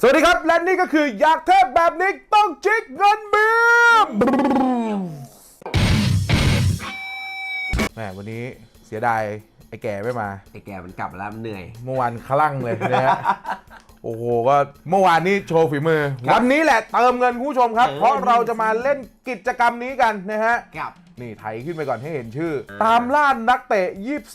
สวัสดีครับ และนี่ก็คืออยากเทพแบบนี้ต้องจิกเงินเบียมแหมวันนี้เสียดาย ไอ้แก่ไม่มา ไอ้แกมันกลับมาแล้วมันเหนื่อย เมื่อวานคลั่งเลยนะฮะ โอ้โห ก็เมื่อวานนี้โชว์ฝีมือ วันนี้แหละเติมเงินคุณผู้ชมครับเออเพราะเราจะมาเล่นกิจกรรมนี้กันนะฮะ กลับ นี่ไถขึ้นไปก่อนให้เห็นชื่ออ่าตามล่านักเตะ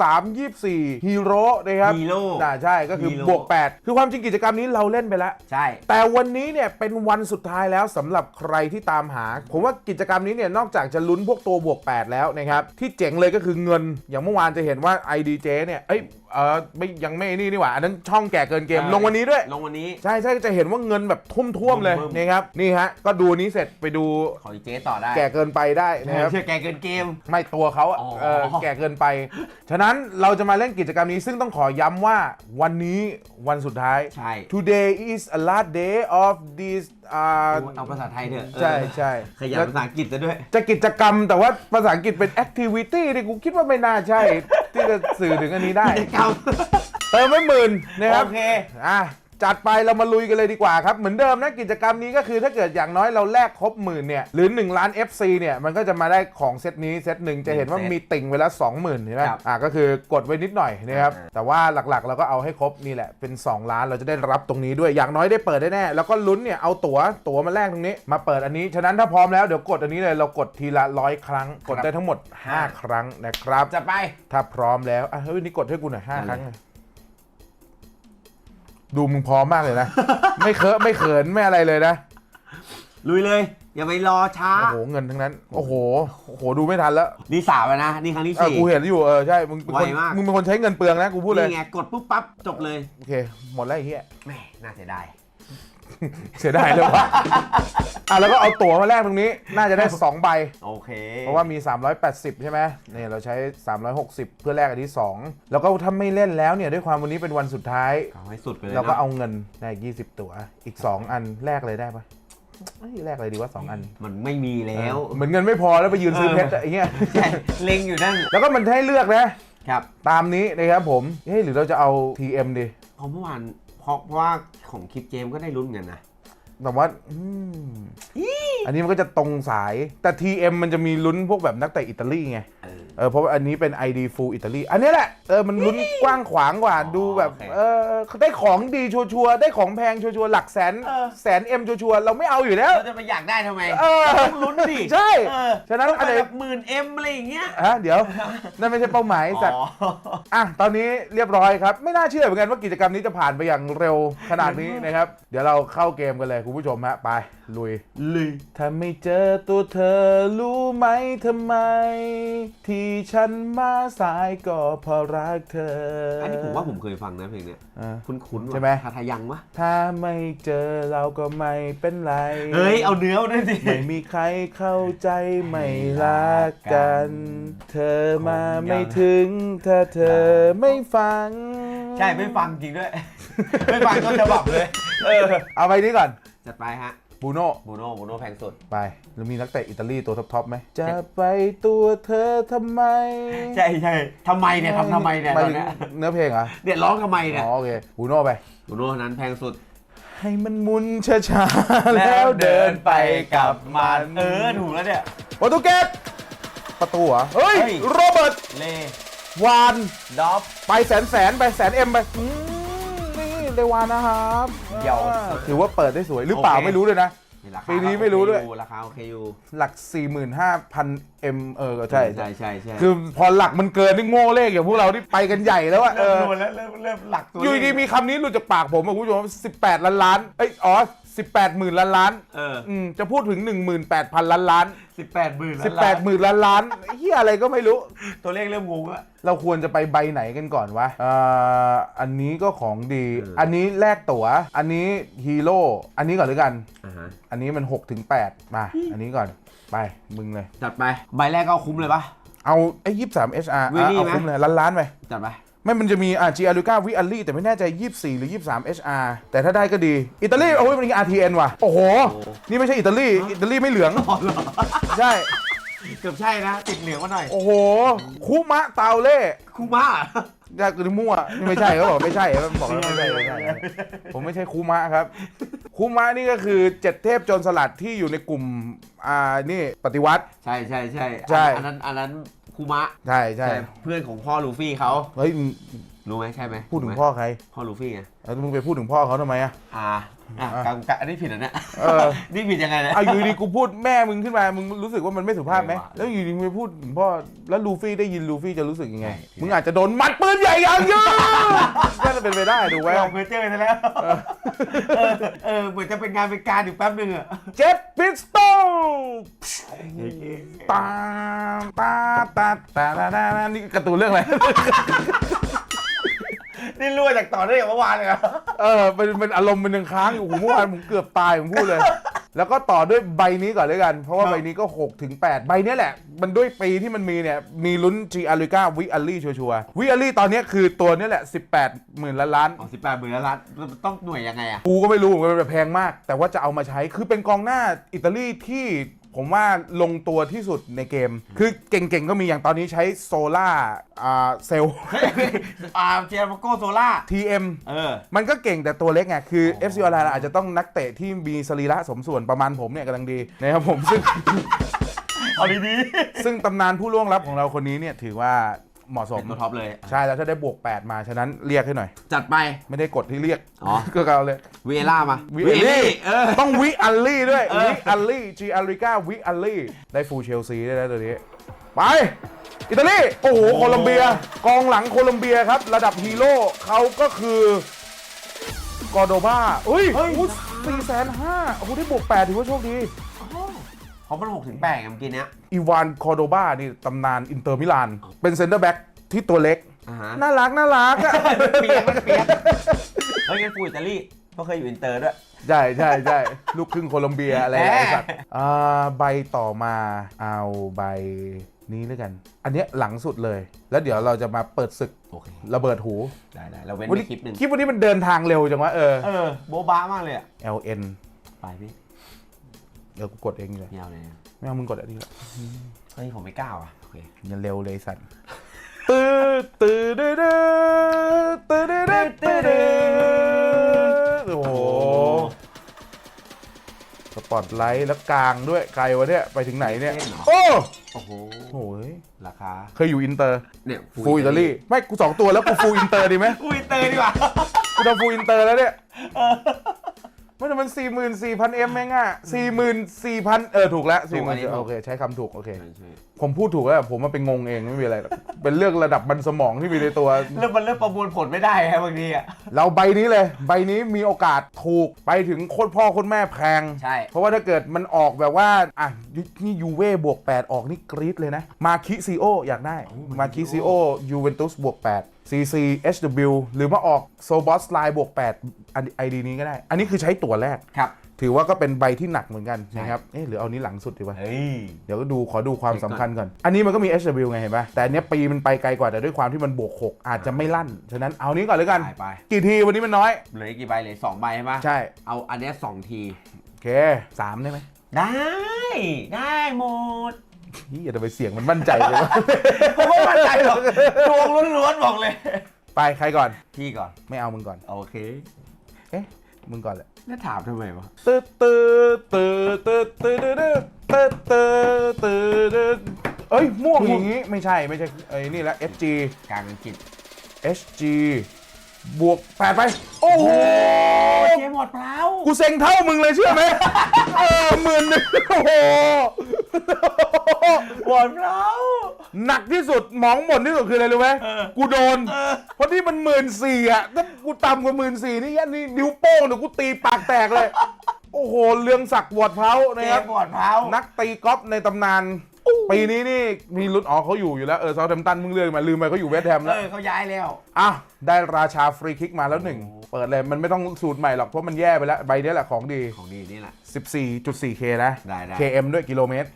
23 24 ฮีโร่นะครับฮีโร่น่าใช่ก็คือฮีโร่บวก 8 คือความจริงกิจกรรมนี้เราเล่นไปแล้ว ใช่ แต่วันนี้เนี่ยเป็นวันสุดท้ายแล้วสำหรับใครที่ตามหา ผมว่ากิจกรรมนี้เนี่ยนอกจากจะลุ้นพวกตัวบวก 8 แล้วนะครับที่เจ๋งเลยก็คือเงิน อย่างเมื่อวานจะเห็นว่า IDJ เนี่ยเอ้ยเออไม่ยังไม่นี่นี่หว่า อันนั้นช่องแก่เกินเกมใช่ลงวันนี้ด้วย ลงวันนี้ ใช่ใช่จะเห็นว่าเงินแบบท่วมๆเลยบึ้มๆนี่ครับนี่ฮะก็ดูนี้เสร็จไปดูขออีเจ๊ต่อได้ แก่เกินไปได้นะครับเชื่อแกเกินเกม ไม่ตัวเขาอะอ๋อ เออแก่เกินไป ฉะนั้นเราจะมาเล่นกิจกรรมนี้ซึ่งต้องขอย้ำว่าวันนี้วันสุดท้าย ใช่ Today is a last day of this อ่าเอาภาษาไทยเถอะเออใช่ใช่ขยันภาษาอังกฤษซะด้วย จะกิจกรรมแต่ว่าภาษาอังกฤษเป็น activity นี่กูคิดว่าไม่น่าใช่ ที่จะสื่อถึงอันนี้ได้เก่าเติมไม่หมื่นนะครับโอเค อะ จัดไปเรามาลุยกันเลยดีกว่าครับ เหมือนเดิมนะกิจกรรมนี้ก็คือถ้าเกิดอย่างน้อยเราแลกครบหมื่นเนี่ยหรือ 1 ล้าน FC เนี่ยมันก็จะมาได้ของเซตนี้เซตหนึ่งจะเห็นว่าเซตมีติ่งไว้แล้ว20,000เห็นไหมครับ อะก็คือกดไว้นิดหน่อยนะครับอ่าแต่ว่าหลักๆเราก็เอาให้ครบนี่แหละเป็น 2 ล้านเราจะได้รับตรงนี้ด้วยอย่างน้อยได้เปิดได้แน่แล้วก็ลุ้นเนี่ยเอาตั๋วตั๋วมาแลกตรงนี้ มาเปิดอันนี้ฉะนั้นถ้าพร้อมแล้วเดี๋ยวกดอันนี้เลยเรากดทีละร้อยครั้ง กดได้ทั้งหมด 5 ครั้งนะครับจะไปถ้าพร้อมแล้วอะเฮ้ยนี่กดให้กูหน่อยห้าได้เลยครั้งเลย ดูมึงพร้อมมากเลยนะ ไม่เคอะไม่เขินไม่อะไรเลยนะ ลุยเลย อย่าไปรอช้า โอ้โหเงินทั้งนั้น โอ้โหโอ้โหดูไม่ทันแล้วนี่สามแล้วนะ นี่ครั้งที่เออสี่ กูเห็นอยู่เออใช่มึงเป็นคนไวมาก มึงเป็นคนใช้เงินเปลืองนะกูพูดเลยนี่ไงกดปุ๊บปั๊บจบเลย โอเคหมดแล้วไอ้เหี้ย แหม่น่าเสียดาย เสียดายเลยว่ะอะแล้วก็เอาตั๋วมาแลกตรงนี้ น่าจะได้ 2 ใบ โอเคเพราะว่ามี 380 ใช่ไหมเนี่ยเราใช้ 360 เพื่อแลกอันที่ 2 แล้วก็ถ้าไม่เล่นแล้วเนี่ยด้วยความวันนี้เป็นวันสุดท้าย เอาให้สุดไปเลยเราก็นะเอาเงินได้อีก20 ตั๋ว อีก 2 อันแลกเลยได้ปะเอ้ยแลกเลยดีว่า 2 อันมันไม่มีแล้วเหมือนเงินไม่พอแล้วไปยืนซื้อเพชรอะไอ้เงี้ย ใช่เล็งอยู่นั่นแล้วก็มันให้เลือกนะ ครับตามนี้นะครับผม เฮ้ยหรือเราจะเอา TM ดีเพราะเมื่อวาน เพราะเพราะว่าของคลิปเจมส์ก็ได้ลุ้นกันนะ แต่ว่าอืมอันนี้มันก็จะตรงสายแต่ TM มันจะมีลุ้นพวกแบบนักเตะอิตาลีไง เออเออเพราะว่าอันนี้เป็น ID full อิตาลีอันนี้แหละเออมันลุ้นกว้างขวางกว่าอ๋อดูแบบโอเค เออได้ของดีชัวร์ๆได้ของแพงชัวร์ๆหลักแสนเออ แสนเอ็มชัวร์ๆเราไม่เอาอยู่แล้ว เราจะไปอยากได้ทำไมเออต้องลุ้นดิใช่เออฉะนั้นต้องอันไปไหนแบบหมื่นเอ็มอะไรอย่างเงี้ยฮะเดี๋ยว นั่นไม่ใช่เป้าหมายสัตว์ อ๋ออะ ตอนนี้เรียบร้อยครับ ไม่น่าเชื่อเหมือนกันว่ากิจกรรมนี้จะผ่านไปอย่างเร็วขนาดนี้นะครับ เดี๋ยวเราเข้าเกมกันเลยคุณผู้ชมฮะ ไป ลุยเลยถ้าไม่เจอตัวเธอรู้ไหมทำไม ที่ฉันมาสายก็เพราะรักเธออัอันนี้ผมว่าผมเคยฟังนะเพลงเนี้ย อ่าคุ้นๆว่ะใช่ไหม ทาทายังวะ ถ้าไม่เจอเราก็ไม่เป็นไร เฮ้ย เอาเนื้อมาด้วยสิ ไม่มีใครเข้าใจไม่รักกัน เธอมาไม่ถึง ถ้าเธอไม่ฟังใช่ ไม่ฟังจริงด้วย ไม่ฟังต้นฉบับเลย เออเอาไปนี้ก่อน จัดไปฮะ บูโน่บูโน่บูโน่แพงสุด ไป แล้วมีนักเตะอิตาลีตัวท็อปๆไหม จะไปตัวเธอทำไม ใช่ใช่ทำไมเนี่ยทำทำไมเนี่ยหตมาอยนถึงเนี้ยเนื้อเพลงเหรอเนี่ยร้องทำไมเนี่ย อ๋อโอเคบูโน่ไปบูโน่นั้นแพงสุด ให้มันหมุนช้าๆ แล้วเดินไปกับมันเออถูกแล้วเนี่ยโปรตุเกสประตูเหรอเฮ้ยเฮ้ย โรเบิร์ต เล่วานดอฟไปแสนแสนไปแสนเอ็มไป อืมนี่เลวานนะครับเดี๋ยวอ่าถือว่าเปิดได้สวยหรือเปล่าโอเค ไม่รู้เลยนะ ราคาปีนี้ไม่รู้ด้วย ราคาโอเคอยู่หลัก 45,000 M เออก็ใช่ใช่ใช่ใช่คือพอหลักมันเกินนี่โง่เลขอย่างพวกเราที่ไปกันใหญ่แล้วอะเอเริ่มอรวนแล้วเริ่มเริ่มหลักตัวอยู่ดีๆมีคำนี้หลุดจากปากผมอะคุณผู้ชม18 ล้านล้านเอ้ยอ๋อ 18หมื่นล้านล้านเอออืมจะพูดถึง 18,000 ล้านล้าน สิบแปดหมื่น18หมื่นล้านล้านเฮียอะไรก็ไม่รู้ ตัวเลขเริ่มงงอะเราควรจะไปใบไหนกันก่อนวะเอ่ออันนี้ก็ของดีเอออัอันนี้แลกตั๋ว อันนี้ฮีโร่ อันนี้ก่อนหรือกัน อ่าฮะอันนี้มัน6ถึง8มา อันนี้ก่อน ไป มึงเลย จัดไป ใบแรกก็คุ้มเลยปะ เอาไอ้ยี่สาม HR วิลลี่เอาไหม คุ้มเลยล้านล้านๆไปจัดไป ไม่มันจะมีอ่าจีอารูกาวิอัลลี่แต่ไม่แน่ใจ 24 หรือ 23 HR แต่ถ้าได้ก็ดี อิตาลีโอ้ยมันมี RTN ว่ะ โอ้โหโอ้นี่ไม่ใช่อิตาลีอิตาลีไม่เหลือง อ๋อเหรอใช่ เกือบใช่นะติดเหลืองมาหน่อยโอ้โห คุมะเตาเล่คูม่ายากคือมั่วนี่ไม่ใช่เขาบอกไม่ใช่เขาบอกแล้วไม่ใช่ไม่ใช่ผมไม่ใช่คูมะครับคูมะนี่ก็คือเจ็ดเทพโจรสลัดที่อยู่ในกลุ่มอ่านี่ปฏิวัติ ใช่ใช่ใช่ใช่ อันนั้นอันนั้น คูมะใช่ใช่เพื่อนของพ่อลูฟี่เขาเฮ้ยมึงรู้ไหมใช่ไหมพูดถึงรู้ไหมพ่อใครพ่อลูฟี่ไง แล้วมึงไปพูดถึงพ่อเขาทำไมอะ อ่าอะอะกำกับอันนี้ผิดเหรอเนี่ยเออ นี่ผิดยังไงเนี่ยอะอยู่ดีกูพูดแม่มึงขึ้นมา มึงรู้สึกว่ามันไม่สุภาพไหม ไม่ว่ะแล้วอยู่ดีมึงไปพูดถึงพ่อ แล้วลูฟี่ได้ยินลูฟี่จะรู้สึกยังไง ใช่ มึงอาจจะโดนมัดปืนใหญ่อย่างเยอะก็จะเป็นไปได้ถูกไหมไปออกเพอเจอร์ซะแล้วเออเออเหมือนจะเป็นงานเป็นการอยู่แป๊บนึงอะเจ็ตพิสโตลตาตาตาตาตาตาตานี่การ์ตูนเรื่องอะไร นี่รั่วจากต่อได้อย่างเมื่อวานเลยเหรอเออเป็นเป็นอารมณ์มันยังค้างอยู่โอ้โหเมื่อวานผมเกือบตายผมพูดเลย แล้วก็ต่อด้วยใบนี้ก่อนเลยกัน เพราะว่าใบนี้ก็6ถึง8ใบเนี้ยแหละ มันด้วยปีที่มันมีเนี่ย มีลุ้น G อาริก้าวิอัลลี่ชัวร์ๆวิอัลลี่ตอนเนี้ยคือตัวเนี้ยแหละ 18หมื่นล้านล้านอ๋อสิบแปดหมื่นล้านต้องหน่วยยังไงอะ กูก็ไม่รู้เหมือนกันมันแพงมาก แต่ว่าจะเอามาใช้คือเป็นกองหน้าอิตาลีที่ ผมว่าลงตัวที่สุดในเกม คือเก่งๆ ก็มีอย่างตอนนี้ใช้โซล่าอ่าเซลอ่าเจมโกโซล่า TM เออ มันก็เก่งแต่ตัวเล็กไง คืออ๋อ FC ออนไลน์อาจจะต้องนักเตะที่มีสรีระสมส่วนประมาณผมเนี่ยกำลังดีนะครับผมซึ่งเอาดีซึ่งตำนานผู้ล่วงลับของเราคนนี้เนี่ยถือว่า เหมาะๆสเป็มนตัวท็อปเลย ใช่แล้วถ้าได้บวก 8 มา ฉะนั้นเรียกให้หน่อย จัดไป ไม่ได้กดที่เรียกอ๋อ ก็เอาเลย เวล่ามาวิอัลลี่เออ ต้องวิอัลลี่ด้วย เออ วิอัลลี่จีอาริก้าวิอัลลี่ ได้ฟูลเชลซีได้แล้วตัวนี้ ไป อิตาลี โอ้โห โคลอมเบีย กองหลังโคลอมเบียครับ ระดับฮีโร่เขาก็คือกอร์โดบาเฮ้ย สี่แสนห้าโอ้โห ได้บวกแปดถือว่าโชคดี เพราะมันหกถึงแปดไงเมื่อกี้เนี้ย อีวานคอร์โดบานี่ตำนานอินเตอร์มิลาน เป็นเซนเตอร์แบ็กที่ตัวเล็ก อ่าฮะน่ารัก น่ารักอะ เปียกมันเปียกเฮ้ยงั้นฟูอิตาลีก็เคยอยู่อินเตอร์ด้วย ใช่ใช่ใช่ลูกครึ่งโคลอมเบียอะไรแหมไอ้สัตว์อ่าใบต่อมาเอาใบนี้แล้วกัน อันเนี้ยหลังสุดเลย แล้วเดี๋ยวเราจะมาเปิดศึกโอเค ระเบิดหูได้ได้เราเว้นวันไปนี้คลิปหนึ่งคลิปวันนี้มันเดินทางเร็วจังวะเออ เออ โบ๊ะบ้ามากเลยอะ LN ไปพี่ เดี๋ยวกูกดเองเลยไม่เอาเลยไม่เอามึงกดอันนี้ละเฮ้ยผมไม่กล้าอะโอเคอย่าเร็วเลยสัตว์ตื้อตื้อดื้อดื้อตื้อดื้อดื้อตื้อดื้อโอ้โหสปอตไลท์แล้วกลางด้วยไกลวะเนี่ยไปถึงไหนเนี่ยเล่นเหรอโอ้โอ้โหโหยราคาเคยอยู่อินเตอร์เนี่ยฟูลอิตาลีไม่กูสองตัวแล้วกูฟูลอินเตอร์ดีไหมฟูอินเตอร์ดีกว่ากูทำฟูลอินเตอร์แล้วเนี่ย ไม่แต่มันสี่หมื่นสี่พันเอ็มเองอะสี่หมื่นสี่พันเออถูกแล้วสี่หมื่นโอเคใช้คำถูกโอเค ใช่ใช่ ผมพูดถูกแล้วผมมาเป็นงงเองไม่มีอะไรหรอกเป็นเรื่องระดับมันสมองที่มีในตัว เริ่มมันเริ่มประมวลผลไม่ได้ครับบางทีอะ เราใบนี้เลย ใบนี้มีโอกาสถูกไปถึงโคตรพ่อโคตรแม่แพง ใช่ เพราะว่าถ้าเกิดมันออกแบบว่า อะยุนี่ยูเว่บวก 8 ออกนี่กรี๊ดเลยนะ มาคิซิโออยากได้ มาคิซิโอยูเวนตุสบวก 8 CC HW หรือว่าออกโซบอสไลน์บวก8อันไอดีนี้ก็ได้ อันนี้คือใช้ตั๋วแรกครับ ถือว่าก็เป็นใบที่หนักเหมือนกันนะครับ เอ๊ะหรือเอานี้หลังสุดดีวะเฮ้ย เดี๋ยวก็ดูขอดูความสำคัญก่อน อันนี้มันก็มี HW ไงเห็นปะแต่อันเนี้ยปีมันไปไกลกว่าแต่ด้วยความที่มันบวก6อาจจะไม่ลั่น ฉะนั้นเอานี้ก่อนเลยกันไปไป กี่ทีวันนี้มันน้อย เหลืออีกกี่ใบเหลยสองใบใช่ปะใช่ เอาอันเนี้ยสองที โอเคสามได้ไหมได้ ได้หมดนี่อย่าไปเสียงมันมั่นใจเลยวะ ผมไม่มั่นใจหรอกดวงล้วนๆบอกเลย ไปใครก่อน พี่ก่อน ไม่เอามึงก่อน โอเค เอ๊ะ มึงก่อนแหละแล้วถามทำไมวะตืดตืดตืดตืดตืดตืดตืดตืดตืดเอ้ยม่วงอย่างงี้ไม่ใช่ไม่ใช่ไอ้นี่ละ FG กลางอังกฤษ HG บวกแปดไป โอ้โหเจหมดเปล่ากูเซ็งเท่ามึงเลยเชื่อไหมเออหมื่นหนึ่งโอ้โห หมดเปล่าหนักที่สุดหมองหมดที่สุดคืออะไรรู้ไหมเออกูโดนเพราะที่มันหมื่นสี่อะถ้ากูต่ำกว่าหมื่นสี่นี่ยันนี่นิ้วโป้งเดี๋ยวกูตีปากแตกเลย โอ้โหเรืองศักดิ์วอดเพาเจนะครับหมดเปล่านักตีกอล์ฟในตำนาน ปีนี้นี่มีลุ้นอ๋อเขาอยู่อยู่แล้วเออเซาแทมตันมึงเลือกมาลืมไปเขาอยู่เวสต์แฮมเอแล้วอเขาย้ายแล้วอะได้ราชาฟรีคิกมาแล้วหนึ่งเปิดเลยมันไม่ต้องสูตรใหม่หรอกเพราะมันแย่ไปแล้วใบนี้แหละของดีของดีนี่แหละ 14.4K นะ ได้ได้ KM ด้วยกิโลเมตร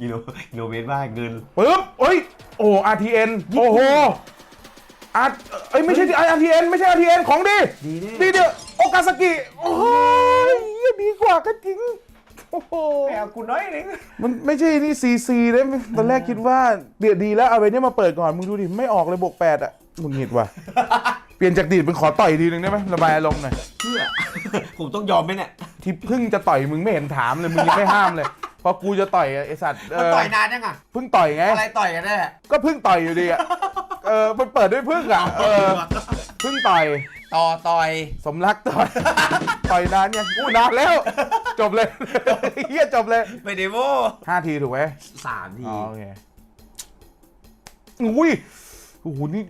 กิโลกิโลเมตรบ้างเงินปึ๊บเอ้ยโอ้ RTN โอ้โหอาร์เอ้ยไม่ใช่ RTN ไม่ใช่ RTN ของดีดีแน่ดีเดียวโอกาสกิ โอ้ยเหี้ยดีกว่าก็จริง โอ้โหแมวกูน้อยนึงมันไม่ใช่นี่ CC เลยตอนแรกคิดว่าเดียดดีแล้วเอาไปเนี่ยมาเปิดก่อนมึงดูดิไม่ออกเลยบวกแปดอะหงุดหงิดว่ะเปลี่ยนจากดีดเป็นขอต่อยทีนึงได้ไหมระบายอารมณ์หน่อยเพื่อผมต้องยอมไหมเนี่ยที่เพิ่งจะต่อยมึงไม่เห็นถามเลยมึงยังไม่ห้ามเลยพอกูจะต่อยไอ้สัตว์เอมันอต่อยนานยังอะเพิ่งต่อยไงอะไรต่อยกันแน่ก็เพิ่งต่อยอยู่ดีอะ เออมันเปิดด้วยเพิ่งอะเออเพิ่งต่อย ต่อต่อย สมรักต่อย ต่อยนานยังอู้นานแล้ว จบเลยเฮียจบเลยไปเดโมห้าทีถูกไหมสามทีอ๋อโอเคอุ้ยโอ้โหนี่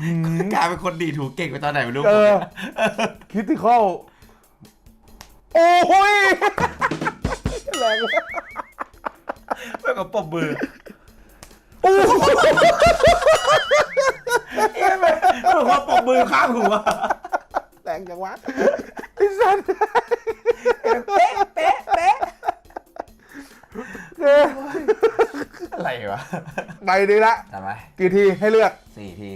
หืมกลายเป็นคนดีถูกเก่งไปตอนไหนไม่รู้เออคิดที่เข้าโอ้ยแรงมากเพื่อนกับปมมือโอ้ย เอ๊ะมันเพื่อนกับปมมือข้างหัวแรงจังวะไอ้สันเป๊ะเป๊ะเป๊ะเอออะไรวะไปดีละ ทำไมกี่ทีให้เลือกสี่ที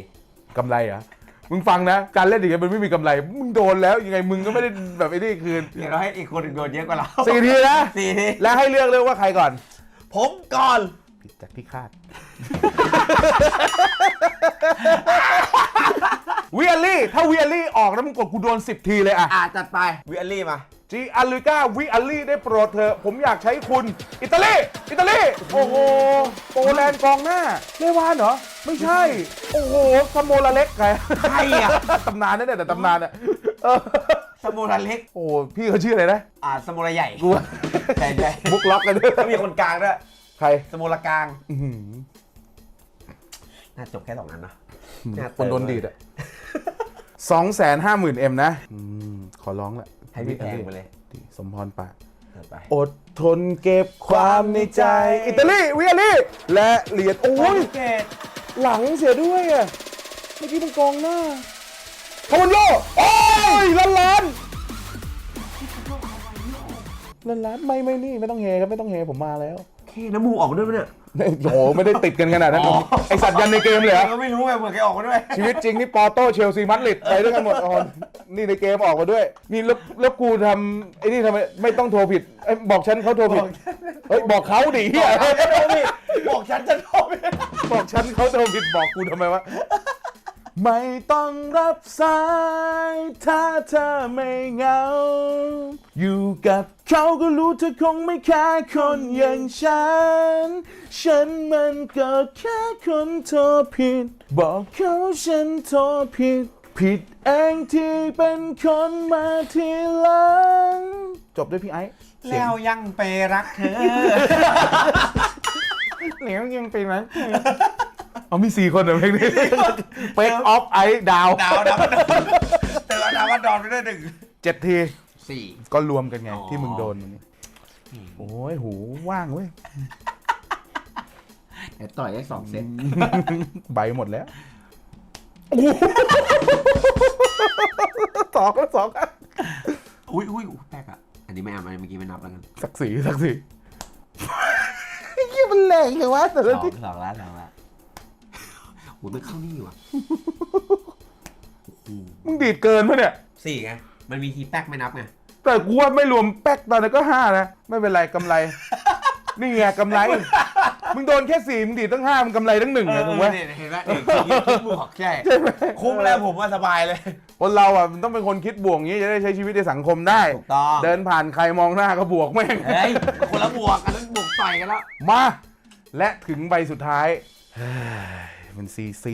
กำไรเหรอะมึงฟังนะ การเล่นอย่างเงี้ยมันไม่มีกำไร มึงโดนแล้วยังไงมึงก็ไม่ได้แบบไอ้นี่คืนเดี๋ยวเราให้อีกคนหนึ่งโดนเยอะกว่าเราสี่ทีนะ สี่ที และให้เลือกเลยว่าใครก่อน ผมก่อน ผิดจากที่คาดวิอลลี่ ถ้าวิอลลี่ออกแล้วมึงกดกูโดน 10 ทีเลยอะอ่าจัดไปวิลลี่มาจีอัลลิก้าวิอลลี่ได้โปรดเถอะ ผมอยากใช้คุณ อิตาลี อิตาลี โอ้โห โปแลนด์กองหน้าเลวานเหรอ ไม่ใช่ โอ้โหสโมลาเล็กไงใครอะ ตำนานนั่นแหละแต่ตำนานอะเออสมุราเล็ก โอ้โหพี่เขาชื่ออะไรนะ อ่าสมุราใหญ่กูใช่ใช่บุกล็อกกันด้วย แล้วมีคนกลางด้วย ใครสมุรากลาง อื้อหือน่าจบแค่สองนั้นนะคนโดนดีดอะสองแสนห้าหมื่นเอ็มนะอืมขอร้องละให้พี่แพงไปเลยดีสมพรปากจัดไป อดทนเก็บความในใจ อิตาลีวิอาลีและเหรียญโอ้ยเกตหลังเสียด้วยอะเมื่อกี้เป็นกองหน้าคาวันโยโอ้ยล้านล้านล้านล้านไม่ไม่นี่ไม่ต้องเฮครับไม่ต้องเฮผมมาแล้ว เคน้ำมูกออกด้วยปะเนี่ยโอ้โหไม่ได้ติดกันขนาดนั้นอ๋อไอสัตว์ยันในเกมเลยเหรอก็ไม่รู้ไงเหมือนแกออกมาด้วย ชีวิตจริงนี่ปอโต้เชลซีมัดริดไปด้วยกันหมดอ๋อนี่ในเกมออกมาด้วย นี่แล้วแล้วกูทำไอ้นี่ทำไมไม่ต้องโทรผิดเอ้ยบอกฉันเขาโทรผิด เฮ้ย บอกเขาดิเฮียบอกฉันจะโทรไปบอกฉันเขาโทรผิดบอกกูทำไมวะ ไม่ต้องรับสาย ถ้าเธอไม่เหงา อยู่กับเขาก็รู้เธอคงไม่แค่คนอย่างฉัน ฉันมันก็แค่คนโทรผิด บอกเขาฉันโทรผิด ผิดเองที่เป็นคนมาทีหลัง จบด้วยพี่ไอ้เสียงแล้วยังไปรักเธอแล้วยังเป็นไหม เอามีสี่คนเหรอเพลงนี้เป๊กออฟไอดาวดาวดาวแต่ละดาวว่าดอนไปด้วยหนึ่งเจ็ดทีสี่ ก็รวมกันไง อ๋อ ที่มึงโดนวันนี้โอ้ยหูว่างเว้ยเดี๋ยวต่อยได้สองเซตใบหมดแล้วโอ้โหสองแล้วสองอะอุ้ยอุ้ยอุ๊ยแปลกอะ อันนี้ไม่เอามาเมื่อกี้ไม่นับแล้วกันสักสีสักสีไอ้เหี้ยมันแรงเลยวะแต่สละองที สองล้านสองล้านโอ้ ยมันเข้านี่ว่ะมึงดีดเกินปะเนี่ย สี่ไง มันมีทีแป๊กไม่นับไง แต่กูว่าไม่รวมแป๊กตอนนั้นก็ห้านะ ไม่เป็นไรกำไร นี่ไงกำไร มึงโดนแค่สี่มึงดีดตั้งห้ามึงกำไรตั้งหนึ่งไงถูกไหม เนี่ยเห็นไหมเด็กคิดบวกใช่ คุ้มแล้วผมว่าสบายเลย คนเราอะมันต้องเป็นคนคิดบวกอย่างนี้จะได้ใช้ชีวิตในสังคมได้ ถูกต้อง เดินผ่านใครมองหน้าก็บวกแม่ง เฮ้ย คนละบวกอันนั้นบวกต่อยกันแล้ว มา และถึงใบสุดท้าย เฮ้ยมัน CC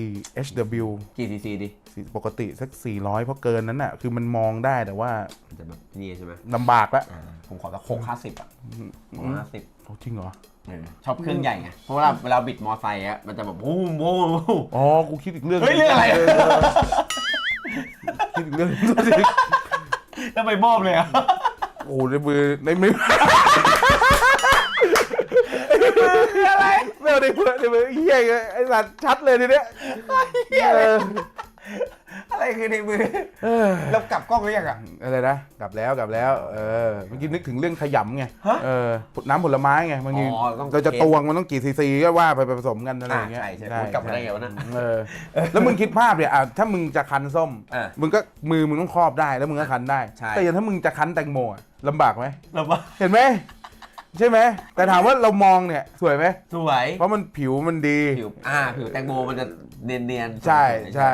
HW กี่ซีซีดิปกติสัก 400 เพราะเกินนั้นน่ะ คือมันมองได้แต่ว่ามันจะแบบนี่ใช่ไหมลำบากแล้วอ่าผมขอสักหกห้าสิบอะหกห้าสิบโอ้จริงเหรอ ชอบเครื่องใหญ่ไงเพราะเวลาเวลาบิดมอไซค์อะมันจะแบบวู้วู้วู้อ๋อ กูคิดอีกเรื่องเฮ้ยเรื่องอะไรอะคิดอีกเรื่องแล้วไปมอบเลยอะโอ้ในมือในมือ อะไรไม่เอาในมือในมือเฮียไงไอ้สัตว์ชัดเลยทีเนี้ยเอออะไรคือในมือเออแล้วกลับกล้องหรือยังอะ อะไรนะกลับแล้วกลับแล้ว เออเมื่อกี้นึกถึงเรื่องขยำไงฮะเออน้ำผลไม้ไงบางทีอ๋อต้อง เราจะตวงมันต้องกี่ซีซีก็ว่าไปผสมกันอะไรอย่างเงี้ยใช่ใช่พูดกลับมาได้ไงวะน่ะเออแล้วมึงคิดภาพเนี่ยอะถ้ามึงจะคั้นส้มเออมึงก็มือมึงต้องครอบได้แล้วมึงก็คั้นได้ ใช่ แต่อย่างถ้ามึงจะคั้นแตงโมอะลำบากไหมล้วว่าเห็นไหม ใช่ไหมแต่ถามว่าเรามองเนี่ยสวยไหมสวยเพราะมันผิวมันดีผิวอ่าผิวแตงโมมันจะเนียนๆใช่สวยๆใช่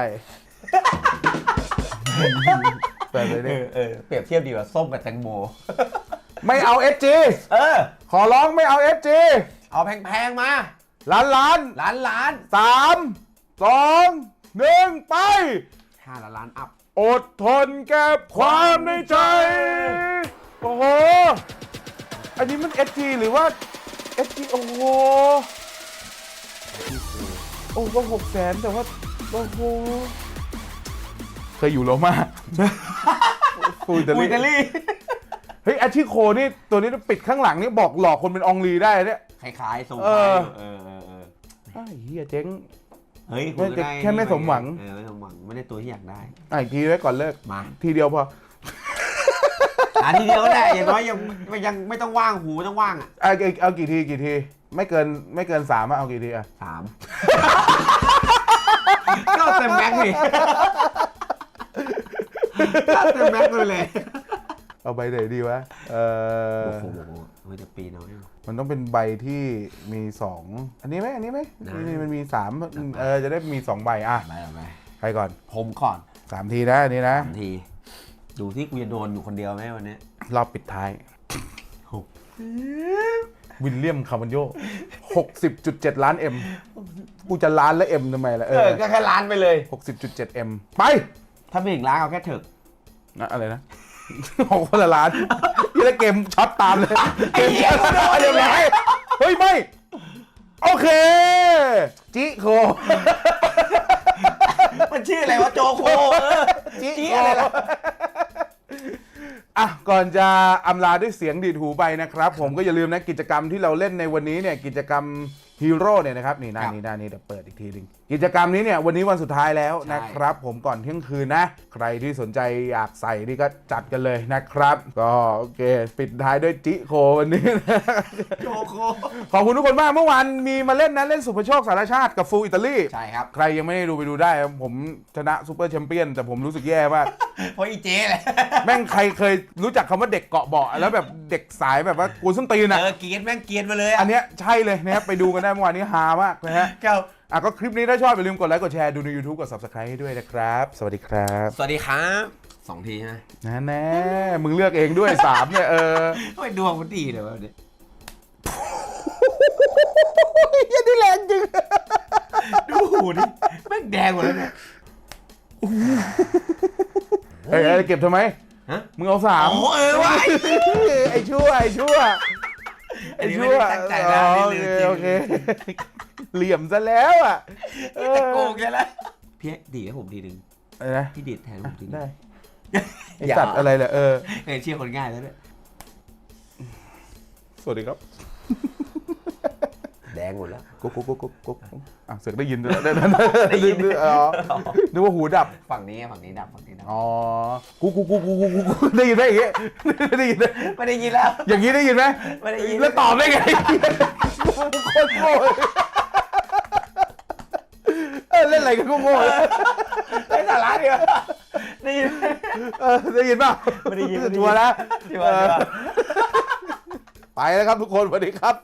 แต่เลยเอเนี่ยอเออเปรียบเทียบดีกว่าส้มกับแตงโม ไม่เอา SG เออ ขอร้องไม่เอา SG เอาแพงๆมาล้านล้านล้านล้านสามสองหนึ่งไป ห้าล้านล้านอัพ อดทนเก็บความในใจ โอ้โห อันนี้มัน SG หรือว่า SG โอ้โหโอ้ก็หกแสนแต่ว่าโอ้โหเคยอยู่โรม่าฟูอิตาอุยอิตาลีลีเฮ้ยอาชิโคนี่ตัวนี้ปิดข้างหลังนี่บอกหลอกคนเป็นอองลีได้เนี่ย คล้ายๆทรงเอไทยออยู่เออเออเออไอ้เฮียเจ๊ง เฮ้ยไม่ณก็ด้แค่ไม่สมหวัง เออไม่สมหวัง ไม่ได้ตัวที่อยากได้ อะอีกทีไว้ก่อนเลิก มา ทีเดียวพอ อ่าทีเดียวก็ได้อย่างน้อยยังยังยังไม่ต้องว่างหูไม่ต้องว่างอะเอาเอาเอากี่ทีกี่ที ไม่เกินไม่เกินสามอะเอากี่ทีอะสามก็เต็มแม็กซ์นี่ก็เต็มแม็กซ์เลยเอาใบไหนดีวะเออโอ้โหเฮ้ยแต่ปีน้อย มันต้องเป็นใบที่มีสองอันนี้ไหมอันนี้ไหมได้ นี่มันมีสามเออจะได้มีสองใบอะ ไปเอาไปใครก่อนผมก่อนสามทีนะอันนี้นะ สามที ดูที่กูจะโดนอยู่คนเดียวไหมวันนี้ รอบปิดท้ายหกวิลเลียมคาร์บันโยหกสิบจุดเจ็ดล้านเอ็มกูจะล้านและเอ็มทำไมล่ะเอเอออก็แค่ล้านไปเลยหกสิบจุดเจ็ดเอ็มไปถ้าไม่ถึงล้านเอาแค่เถอะนะอะไรนะหกคนละล้านยี่แล้วเกมช็อตตามเลยเกมช็อตตามเรียบร้อยเฮ้ย ไม่ โอเค จิโค มันชื่ออะไรวะโจโคเออจิจี้โคอะไรล่ะ อะก่อนจะอำลาด้วยเสียงดีดหูไปนะครับ ผมก็อย่าลืมนะกิจกรรมที่เราเล่นในวันนี้เนี่ยกิจกรรมฮีโร่เนี่ยนะครับนี่หน้านี้หน้านี้เดี๋ยวเปิดอีกทีหนึ่ง กิจกรรมนี้เนี่ยวันนี้วันสุดท้ายแล้วนะครับ ผมก่อนเที่ยงคืนนะ ใครที่สนใจอยากใส่นี่ก็จัดกันเลยนะครับ ก็โอเค ปิดท้ายด้วยจิโควันนี้นะโจโคขอบคุณทุกคนมากเมื่อวานมีมาเล่นนะเล่นสุภโชคสารชาติกับฟูอิตาลีใช่ครับ ใครยังไม่ได้ดูไปดูได้ ผมชนะซูเปอร์แชมเปี้ยนแต่ผมรู้สึกแย่มากเพราะอีเจ๊แหละแม่งใครเคยรู้จักคำว่าเด็กเกาะเบาะแล้วแบบเด็กสายแบบว่ากูส้นตีนเออะอเกรียนแม่งเกรียนมาเลยอะอันเนี้ยใช่เลยนะครับไปดูกันได้เมื่อวานนี้ฮามากนะฮะเก้า อะก็คลิปนี้ถ้าชอบอย่าลืมกดไลค์กดแชร์ดูใน YouTube กด Subscribe ให้ด้วยนะครับ สวัสดีครับสวัสดีครับสองทีใช่ไหมนะแน่มึงเลือกเองด้วย3เนี่ยเออทำไมดวงมันดีเลยวะวันนี้ยันนี่แรงจริงดูหูดิแม่งแดงหมดแล้วเนี่ยเฮ้ยเอ้ยเก็บทำไมฮะมึงเอาสามโอ้เออวะไอ้ชั่วไอ้ชั่วอันนี้ไม่ได้ตั้งใจนะอ๋อนี่โอลืเคมจริง โอเคเหลี่ยมซะแล้วอะเออแต่โกงแค่ละพี่ดีดให้ผมทีหนึ่งอะไรนะพี่ดีดแทนผมทีหนึงได้ไออย่าสัตว์อะไรแหละเออเคยเชื่อคนง่ายแล้วเนี่ยสวัสดีครับแดงหมดแล้ว กุ๊กกุ๊กกุ๊กกุ๊กกุ๊กอะเสือกได้ยินด้วยได้ได้ยินด้วยอ๋อนึกว่าหูดับ ฝั่งนี้ฝั่งนี้ดับฝั่งนี้ดับอ๋อกุ๊กกุ๊กกุ๊กกุ๊กกุ๊กกุ๊กได้ยินไหมอย่างงี้ได้ยินไหมไม่ได้ยินแล้ว อย่างงี้ได้ยินไหมไม่ได้ยินแล้วตอบได้ไงโคตรโง่ เออเล่นอะไรกันก็โง่ไอ้สาระเดียวได้ยินเออได้ยินเปล่าไม่ได้ยินไม่ได้ยินชัวร์นะชัวร์ชัวร์ เออไปแล้วครับทุกคนสวัสดีครับ